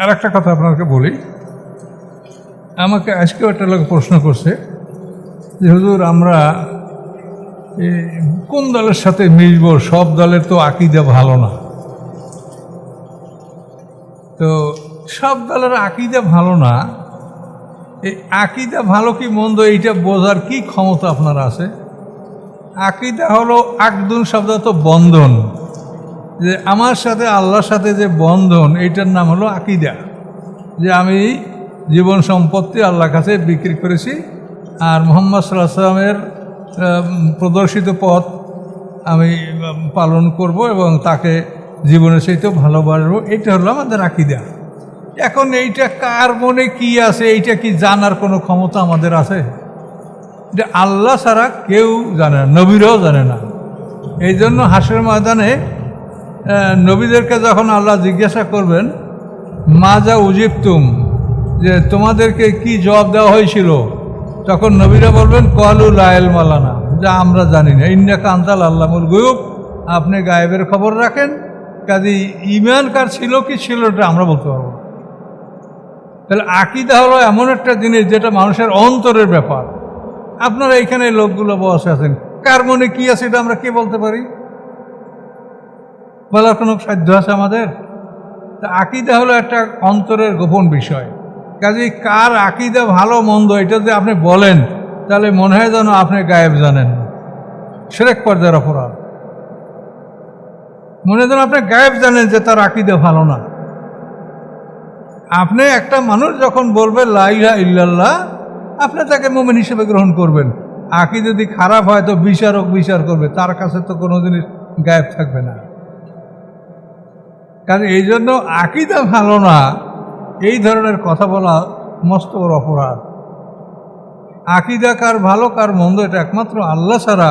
আর একটা কথা আপনাকে বলি। আমাকে আজকেও একটা লোক প্রশ্ন করছে যে, হুজুর, আমরা কোন দলের সাথে মিশব? সব দলের তো আকিদা ভালো না। তো সব দলের আকিদা ভালো না। এই আকিদা ভালো কি মন্দ এইটা বোঝার কি ক্ষমতা আপনার আছে? আকিদা হলো আকদুন শব্দ তো বন্ধন। যে আমার সাথে আল্লাহর সাথে যে বন্ধন, এইটার নাম হলো আকিদা। যে আমি জীবন সম্পত্তি আল্লাহর কাছে বিক্রি করেছি, আর মোহাম্মদ সাল্লাহ সাল্লামের প্রদর্শিত পথ আমি পালন করব এবং তাকে জীবনের সাথেও ভালোবাসবো। এটা হলো আমাদের আকিদা। এখন এইটা কার মনে কি আছে, এইটা কি জানার কোনো ক্ষমতা আমাদের আছে? যে আল্লাহ ছাড়া কেউ জানে না, নবীরাও জানে না। এই জন্য হাসের ময়দানে নবীদেরকে যখন আল্লাহ জিজ্ঞাসা করবেন, মা যা উজিবতুম যে তোমাদেরকে কি জবাব দেওয়া হয়েছিল? তখন নবীরা বলবেন, কলু লায়েল মালানা যা আমরা জানি না। ইন্ডিয়া কান্তাল আল্লামুল গুয়ুব আপনি গায়েবের খবর রাখেন। কাজে ইমান কার ছিল কি ছিল এটা আমরা বলতে পারব তাহলে আকিদা হলো এমন একটা জিনিস যেটা মানুষের অন্তরের ব্যাপার। আপনারা এখানে লোকগুলো বসে আছেন। কার মনে কি আছে এটা আমরা কে বলতে পারি? বলার কোনো সাধ্য আছে আমাদের? তা আকিদা হলো একটা অন্তরের গোপন বিষয়। কাজে কার আকিদা ভালো, মন্দ, এটা যদি আপনি বলেন, তাহলে মনে হয় যেন আপনি গায়েব জানেন। সেরেক পর্যায়ের অপরাধ। মনে হয় যেন আপনি গায়েব জানেন যে তার আকিদা ভালো না। আপনি একটা মানুষ যখন বলবে লাইলা ইল্লাল্লাহ আপনি তাকে মোমেন হিসেবে গ্রহণ করবেন। আকি যদি খারাপ হয়, তো বিচারক বিচার করবে। তার কাছে তো কোনো জিনিস গায়েব থাকবে না। কারণ এই জন্য আকিদা ভালো না। এই ধরনের কথা বলা মস্ত অপরাধ। আকিদা কার ভালো, কার মন্দ, এটা একমাত্র আল্লাহ ছাড়া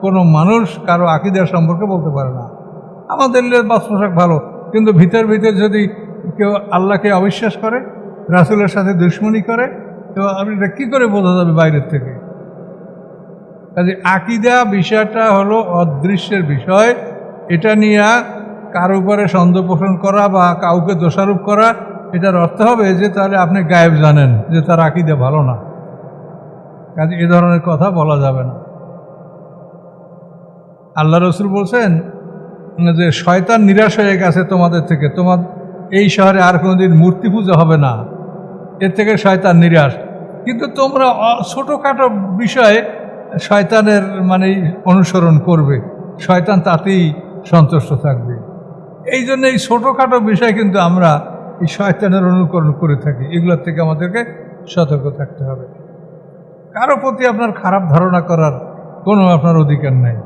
কোনো মানুষ কারও আকিদার সম্পর্কে বলতে পারে না। আমাদের বাস পোশাক ভালো, কিন্তু ভিতর ভিতর যদি কেউ আল্লাহকে অবিশ্বাস করে, রাসুলের সাথে দুশ্মনী করে, তো আপনি এটা কী করে বোঝা যাবে বাইরের থেকে? কাজে আকিদা বিষয়টা হলো অদৃশ্যের বিষয়। এটা নিয়ে কার উপরে সন্দেহ পোষণ করা বা কাউকে দোষারোপ করা, এটার অর্থ হবে যে তাহলে আপনি গায়েব জানেন যে তার আকিদা ভালো না। কাজে এ ধরনের কথা বলা যাবে না। আল্লাহ রসুল বলছেন যে, শয়তান নিরাশ হয়ে গেছে তোমাদের থেকে। তোমার, এই শহরে আর কোনোদিন মূর্তি পূজা হবে না। এর থেকে শয়তান নিরাশ। কিন্তু তোমরা ছোটোখাটো বিষয়ে শয়তানের মানে অনুসরণ করবে। শয়তান তাতেই সন্তুষ্ট থাকবে। এই জন্য এই ছোটোখাটো বিষয় কিন্তু আমরা এই শয়তানের অনুকরণ করে থাকি। এগুলোর থেকে আমাদেরকে সতর্ক থাকতে হবে। কারও প্রতি আপনার খারাপ ধারণা করার কোনো আপনার অধিকার নেই।